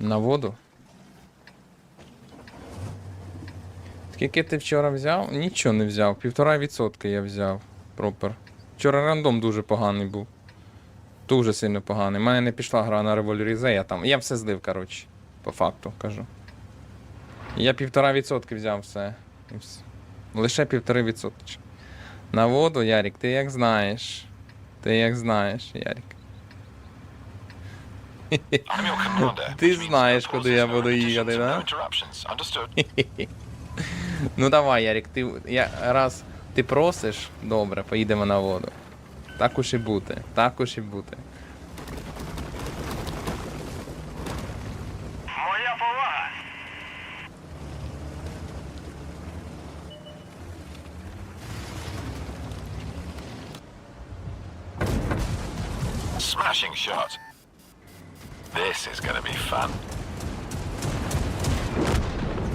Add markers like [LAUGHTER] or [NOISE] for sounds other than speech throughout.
На воду? Скільки ти вчора взяв? Нічого не взяв. Півтора відсотка я взяв. Пропер. Вчора рандом дуже поганий був. Дуже сильно поганий. У мене не пішла гра на револьрізе, я там. Я все злив, коротше. По факту кажу. Я півтора відсотки взяв все. Все. Лише півтори відсотки. На воду, Ярік, ти як знаєш. Ти як знаєш, Ярік. Ти знаєш, куди я буду їхати, да? [LAUGHS] Ну давай, Ярік, ти я, раз ти просиш, добре, поїдемо на воду. Так уж і бути, так уж і бути. Моя повага. Smashing shot. This is to be fun.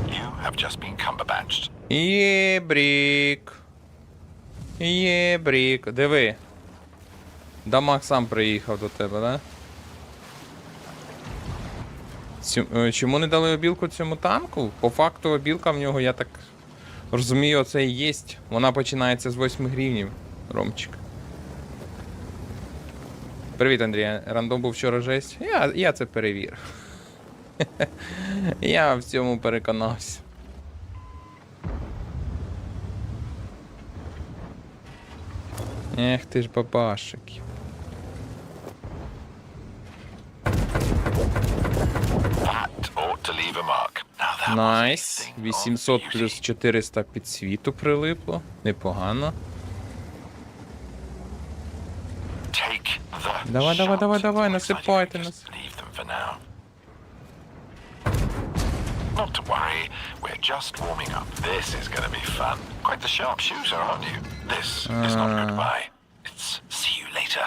You have just been cumberbadged. Є брік. Є брік. Диви. Дамаг сам приїхав до тебе, да? Е, Чому не дали обілку цьому танку? По факту обілка в нього, я так розумію, це і єсть. Вона починається з 8 гривнів, Ромчик. Привіт, Андрій. Рандом був вчора жесть. Я, я це перевірив. [LAUGHS] я в цьому переконався. Ех ти ж that Найс. of 800 плюс 400 під світу прилипло. Непогано. Давай, давай, shot. давай, давай, Looks like насипайте you can нас. just Leave them for now. Not to worry, we're just warming up. This is going to be fun. Quite the sharpshooter, aren't you? This is not Ah. goodbye. It's see you later.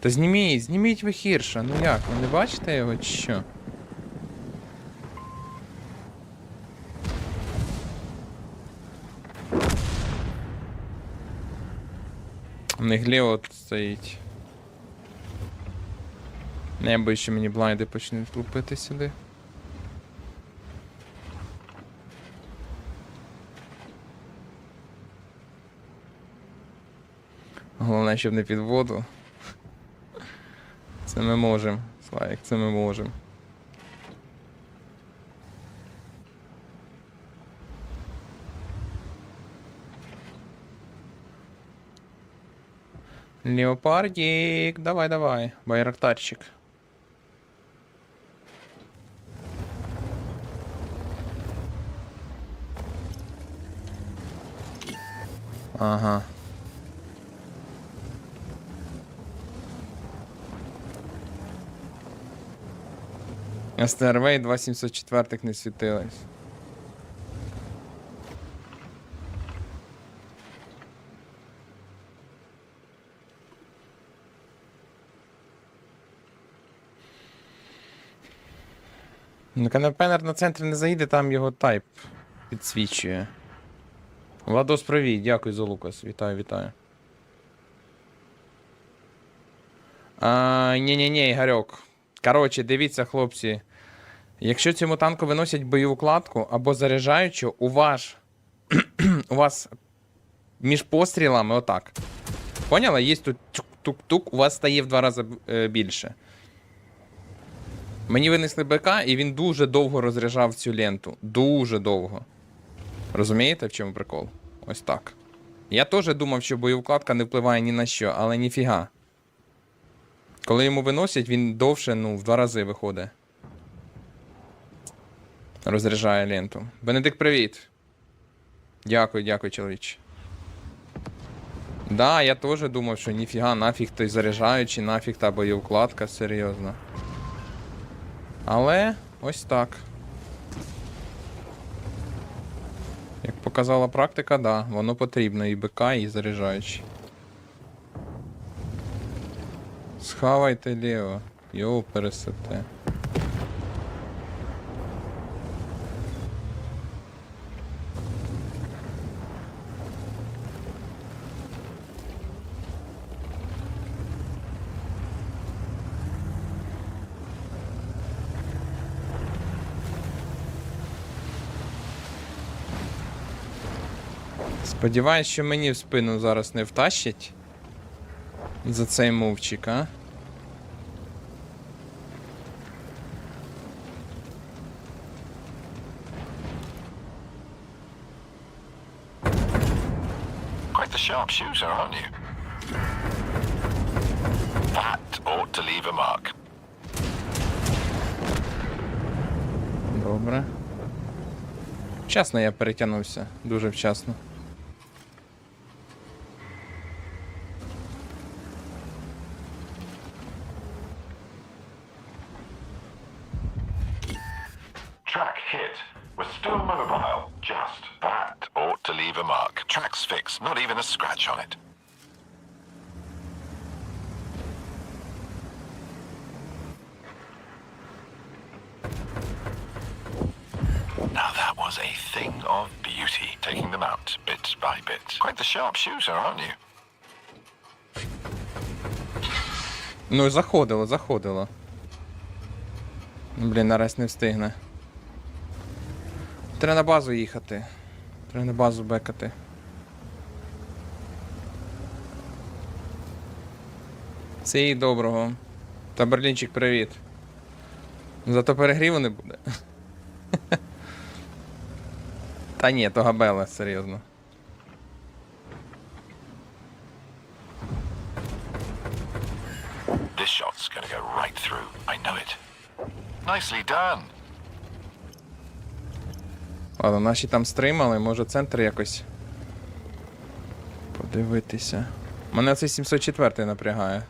Та зніміть, зніміть ви гірше. Ну як, ви не бачите його чи що? У них Лео тут стоїть. Не я боюсь, що мені блайди почнуть лупити сюди. Головне, щоб не під воду. Це ми можемо. Слайк, це ми можемо. Леопардик, давай, давай, байрактарчик. Ага. СТРВ 2704 не світились. Ну, канапенер на центрі не заїде, там його тайп підсвічує. Владос, привіт, дякую за Лукас. Вітаю, вітаю. Ні-ні-ні, Ігорьок. Коротше, дивіться, хлопці. Якщо цьому танку виносять бойову кладку або заряджаючу, у вас, [CLEARS THROAT] у вас між пострілами отак. Поняла? Є тут тук-тук, у вас стає в два рази е, більше. Мені винесли БК, і він дуже довго розряджав цю ленту. Дуже довго. Розумієте, в чому прикол? Ось так. Я теж думав, що боєвкладка не впливає ні на що, але ніфіга. Коли йому виносять, він довше, ну, в два рази виходить. Розряджає ленту. Бенедикт, привіт. Дякую, дякую, чоловіче. Да, я теж думав, що ніфіга, нафіг той заряджаючий, нафіг та боєвкладка, серйозно. Але ось так. Як показала практика, да, воно потрібно і БК, і заряджаючий. Схавайте ліво, його пересете. Сподіваюсь, що мені в спину зараз не втащить. За цей мовчик, а? Quite the sharpshooter, aren't you? That ought to leave a mark. Добре. Вчасно я перетягнувся. Дуже вчасно. We're still mobile. Just. That ought to leave a mark. Track's fixed. Not even a scratch on it. Now that was a thing of beauty, taking them out bit by bit. Quite the sharpshooter, aren't you? Ну, заходило, заходило. Блін, наразі не встигне. Треба на базу їхати. Треба на базу бекати. Це їй доброго. Та Берлінчик, привіт. Зато перегріву не буде. [LAUGHS] Та ні, то габела, серйозно. This shot's gonna go right through. I know it. Nicely done. Ладно, наші там стримали, може центр якось. Подивитися. Мене цей 704 напрягає.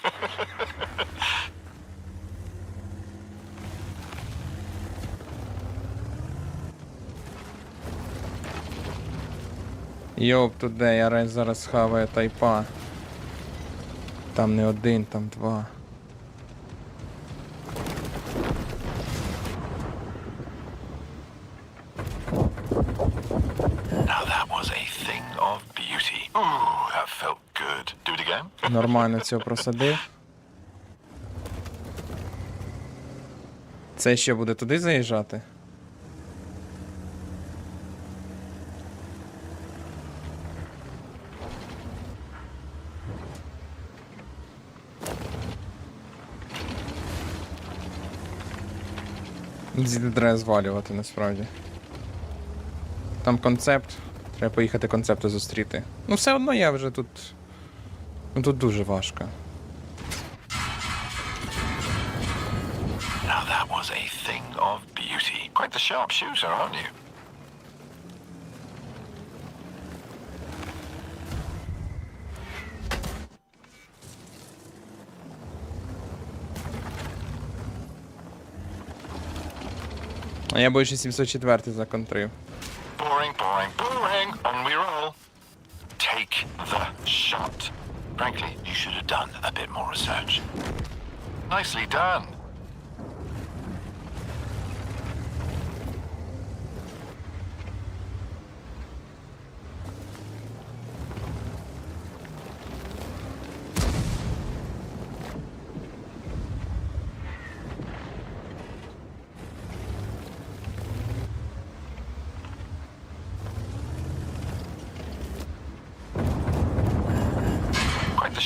[LAUGHS] Йоп, я рейс зараз хаваю тайпа. Там не один, там два. Нормально цього просадив. Це ще буде туди заїжджати? Звідти треба звалювати насправді. Там концепт. Треба поїхати концепту зустріти. Ну, все одно я вже тут. Ну тут дуже важко. Now that was a thing of beauty. Quite the sharpshooter, aren't you? А я більше 704 законтрив. Boring, boring, boring. On we roll. Take the shot. Frankly, you should have done a bit more research. Nicely done.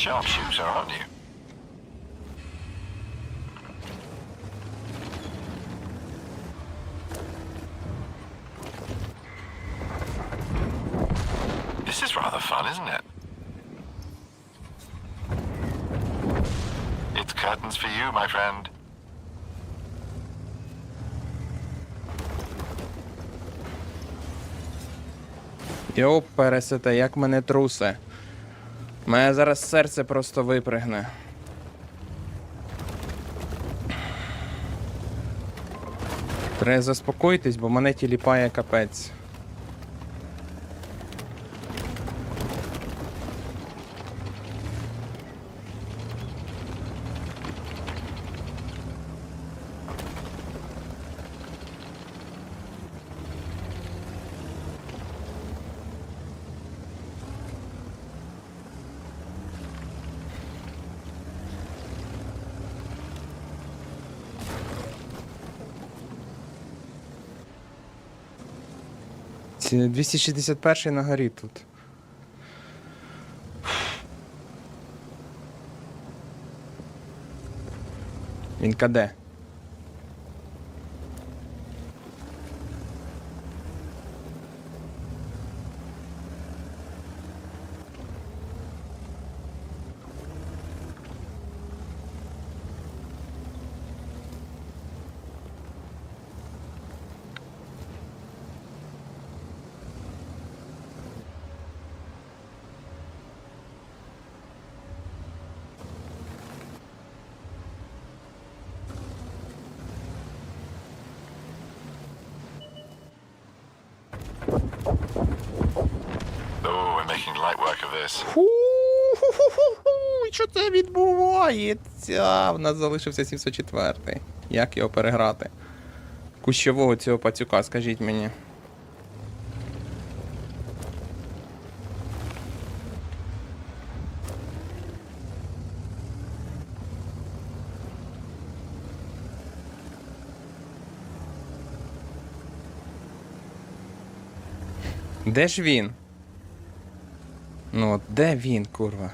sharpshooter, aren't you? This is rather fun, isn't it? It's curtains for you, my friend. Йоу, пересете, як мене трусе. Мене зараз серце просто випригне. Треба заспокоїтись, бо мене тіліпає капець. 261 на горі тут. Він каде? We're making light work of this. Ху-ху-ху-ху, Що це відбувається? В нас залишився 704. Як його переграти? Кущового цього пацюка, скажіть мені. Де ж він? Ну, от де він, курва?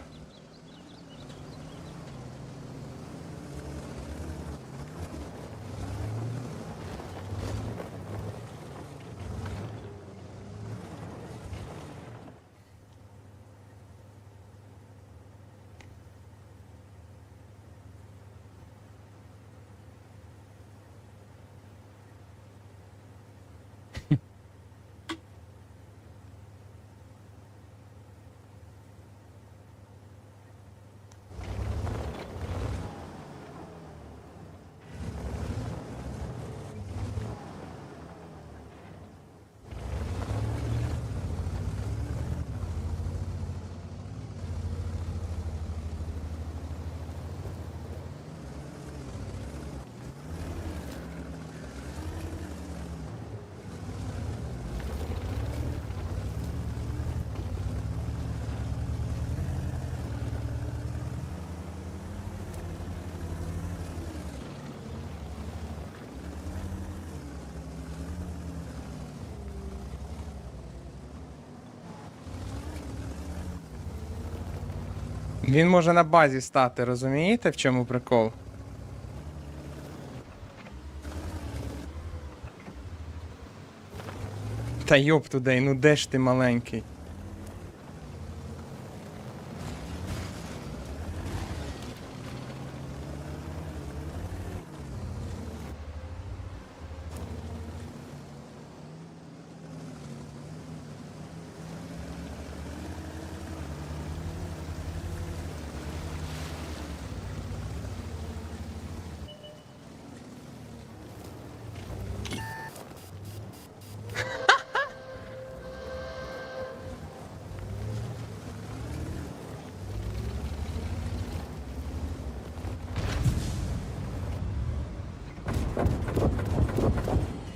Він може на базі стати, розумієте, в чому прикол? Та йоп тудей, ну де ж ти маленький?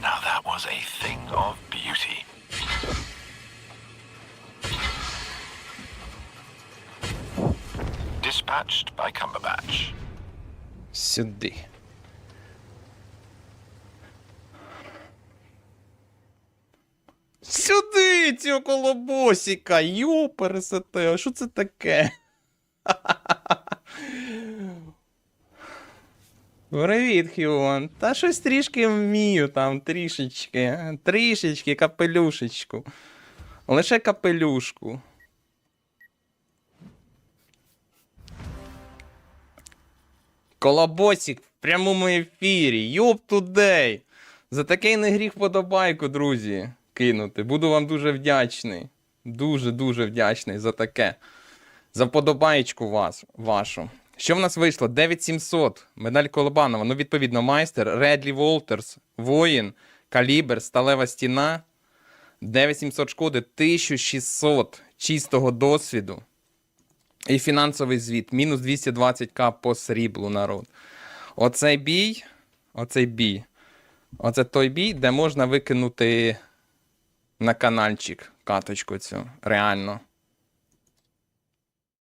Now that was a thing of beauty. Dispatched by Cumberbatch. Сюди. Сюди цього колобосіка! Йо, пересете, а що це таке? Привіт, Хіон. Та щось трішки вмію там, трішечки. Трішечки, капелюшечку. Лише капелюшку. Колобосик в прямому ефірі. Йоп тудей. За такий не гріх подобайку, друзі, кинути. Буду вам дуже вдячний. Дуже-дуже вдячний за таке. За подобаєчку вас, вашу. Що в нас вийшло? 9700. Медаль Колобанова. Ну, відповідно, майстер, Редлі Волтерс, воїн, калібр, сталева стіна. 9700 шкоди, 1600 чистого досвіду. І фінансовий звіт. Мінус 220к по сріблу, народ. Оцей бій. Оцей бій. Оце той бій, де можна викинути на каналчик каточку цю. Реально.